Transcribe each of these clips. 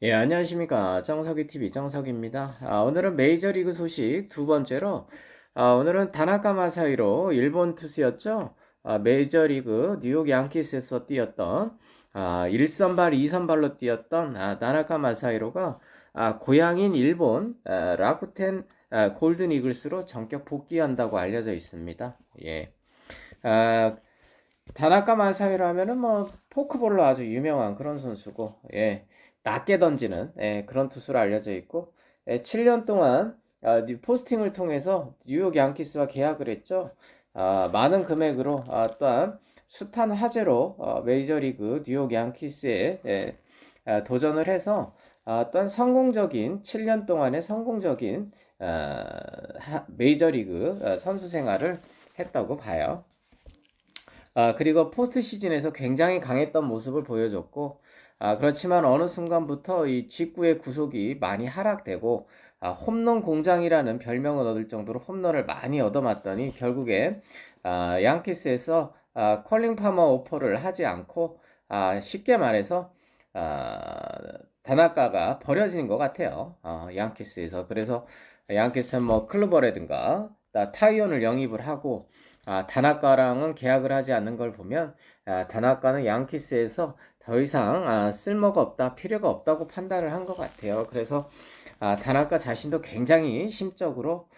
예, 안녕하십니까. 정석이TV 정석입니다. 아, 오늘은 메이저리그 소식 두 번째로, 아, 오늘은 다나카 마사이로 일본 투수였죠. 아, 메이저리그 뉴욕 양키스에서 뛰었던, 아, 1선발, 2선발로 뛰었던, 아, 다나카 마사이로가, 아, 고향인 일본, 아, 라쿠텐, 아, 골든 이글스로 전격 복귀한다고 알려져 있습니다. 예. 아, 다나카 마사이로 하면은 뭐, 포크볼로 아주 유명한 그런 선수고, 예. 낮게 던지는 예, 그런 투수로 알려져 있고 예, 7년 동안 아, 포스팅을 통해서 뉴욕 양키스와 계약을 했죠. 아, 많은 금액으로 아, 또한 숱한 화제로 어, 메이저리그 뉴욕 양키스에 예, 아, 도전을 해서 아, 또한 성공적인 7년 동안의 성공적인 아, 하, 메이저리그 아, 선수 생활을 했다고 봐요. 아, 그리고 포스트 시즌에서 굉장히 강했던 모습을 보여줬고 아, 그렇지만 어느 순간부터 이 직구의 구속이 많이 하락되고 아, 홈런 공장이라는 별명을 얻을 정도로 홈런을 많이 얻어맞더니 결국에 아, 양키스에서 아, 컬링 파머 오퍼를 하지 않고 아, 쉽게 말해서 아, 다나카가 버려진 것 같아요. 어, 양키스에서 그래서 양키스는 뭐 클로버라든가 타이온을 영입을 하고 아, 다나카랑은 계약을 하지 않는 걸 보면 아, 다나카는 양키스에서 더 이상 아, 쓸모가 없다, 필요가 없다고 판단을 한 것 같아요. 그래서 아, 다나카 자신도 굉장히 심적으로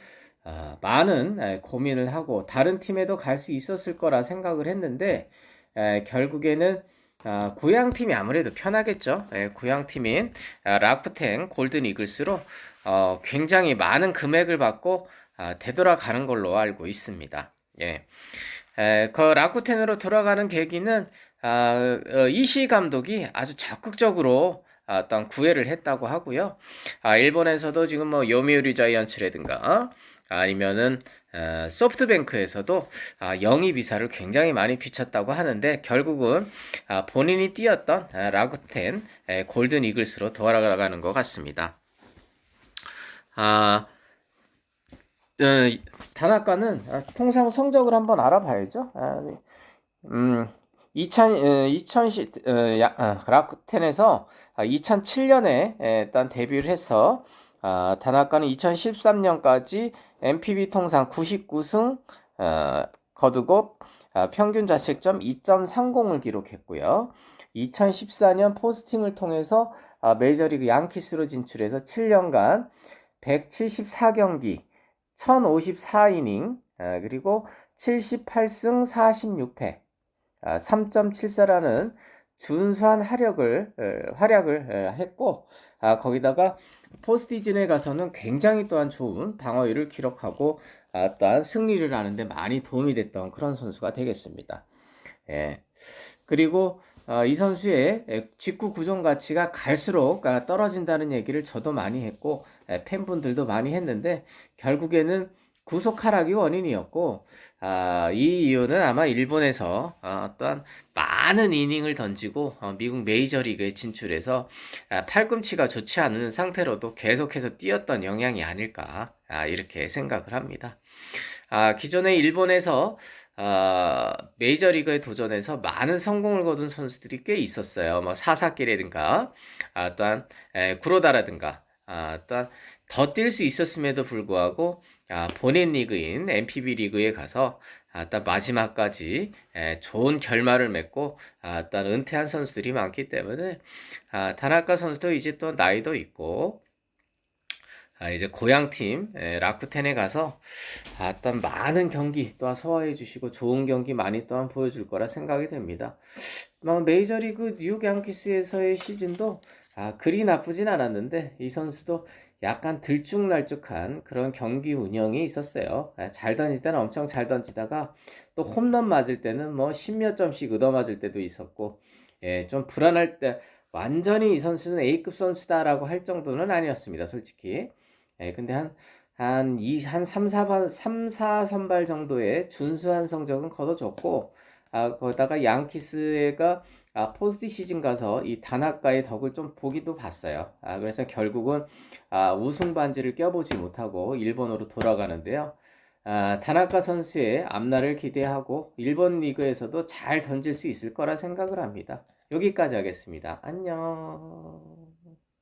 아, 많은 에, 고민을 하고 다른 팀에도 갈 수 있었을 거라 생각을 했는데 에, 결국에는 아, 고향 팀이 아무래도 편하겠죠. 예, 고향 팀인 아, 라쿠텐 골든 이글스로 어, 굉장히 많은 금액을 받고 아, 되돌아가는 걸로 알고 있습니다. 예. 에, 그 라쿠텐으로 돌아가는 계기는 아, 어, 이시 감독이 아주 적극적으로 아, 어떤 구애를 했다고 하고요. 아, 일본에서도 지금 뭐 요미우리 자이언츠라든가 아니면은 어, 소프트뱅크에서도 아, 영입 이사를 굉장히 많이 비쳤다고 하는데 결국은 아, 본인이 뛰었던 아, 에, 골든 이글스로 돌아가는 것 같습니다. 아, 어, 다나카는 아, 통상 성적을 한번 알아봐야죠. 아, 네. 음, 2000, 어, 2010, 어, 야, 아, 라쿠텐에서 2007년에 일단 데뷔를 해서 아, 다나카는 2013년까지 MPB 통상 99승 어, 거두고 아, 평균 자책점 2.30을 기록했고요. 2014년 포스팅을 통해서 아, 메이저리그 양키스로 진출해서 7년간 174경기 1054이닝, 아, 그리고 78승 46패, 3.74라는 준수한 활약을, 어, 활약을 어, 했고, 아, 거기다가 포스티즌에 가서는 굉장히 또한 좋은 방어율을 기록하고, 아, 또한 승리를 하는데 많이 도움이 됐던 그런 선수가 되겠습니다. 예. 그리고 어, 이 선수의 직구 구종 가치가 갈수록 아, 떨어진다는 얘기를 저도 많이 했고 팬분들도 많이 했는데 결국에는 구속 하락이 원인이었고 아, 이 이유는 아마 일본에서 어, 떠한 많은 이닝을 던지고 어, 미국 메이저리그에 진출해서 아, 팔꿈치가 좋지 않은 상태로도 계속해서 뛰었던 영향이 아닐까 아, 이렇게 생각을 합니다. 아, 기존에 일본에서 어, 메이저리그에 도전해서 많은 성공을 거둔 선수들이 꽤 있었어요. 뭐 사사키라든가, 아, 또한 에, 구로다라든가, 아, 또한 더 뛸 수 있었음에도 불구하고 아, 본인 리그인 MPB 리그에 가서 아, 딱 마지막까지 에, 좋은 결말을 맺고 아, 딱 은퇴한 선수들이 많기 때문에 아, 다나카 선수도 이제 또 나이도 있고 아, 이제 고향팀 라쿠텐에 가서 아, 또한 많은 경기 또한 소화해 주시고 좋은 경기 많이 또한 보여줄 거라 생각이 됩니다. 뭐 메이저리그 뉴욕 양키스에서의 시즌도 아, 그리 나쁘진 않았는데 이 선수도 약간 들쭉날쭉한 그런 경기 운영이 있었어요. 아, 잘 던질 때는 엄청 잘 던지다가 또 홈런 맞을 때는 뭐 십몇 점씩 얻어 맞을 때도 있었고 예, 좀 불안할 때 완전히 이 선수는 A급 선수다라고 할 정도는 아니었습니다. 솔직히. 예, 근데 한, 한 2, 한 3, 4번, 3, 4선발 정도의 준수한 성적은 거둬줬고, 아, 거기다가 양키스가 아, 포스트 시즌 가서 이 다나카의 덕을 좀 보기도 봤어요. 아, 그래서 결국은 아, 우승 반지를 껴보지 못하고 일본으로 돌아가는데요. 아, 다나카 선수의 앞날을 기대하고 일본 리그에서도 잘 던질 수 있을 거라 생각을 합니다. 여기까지 하겠습니다. 안녕.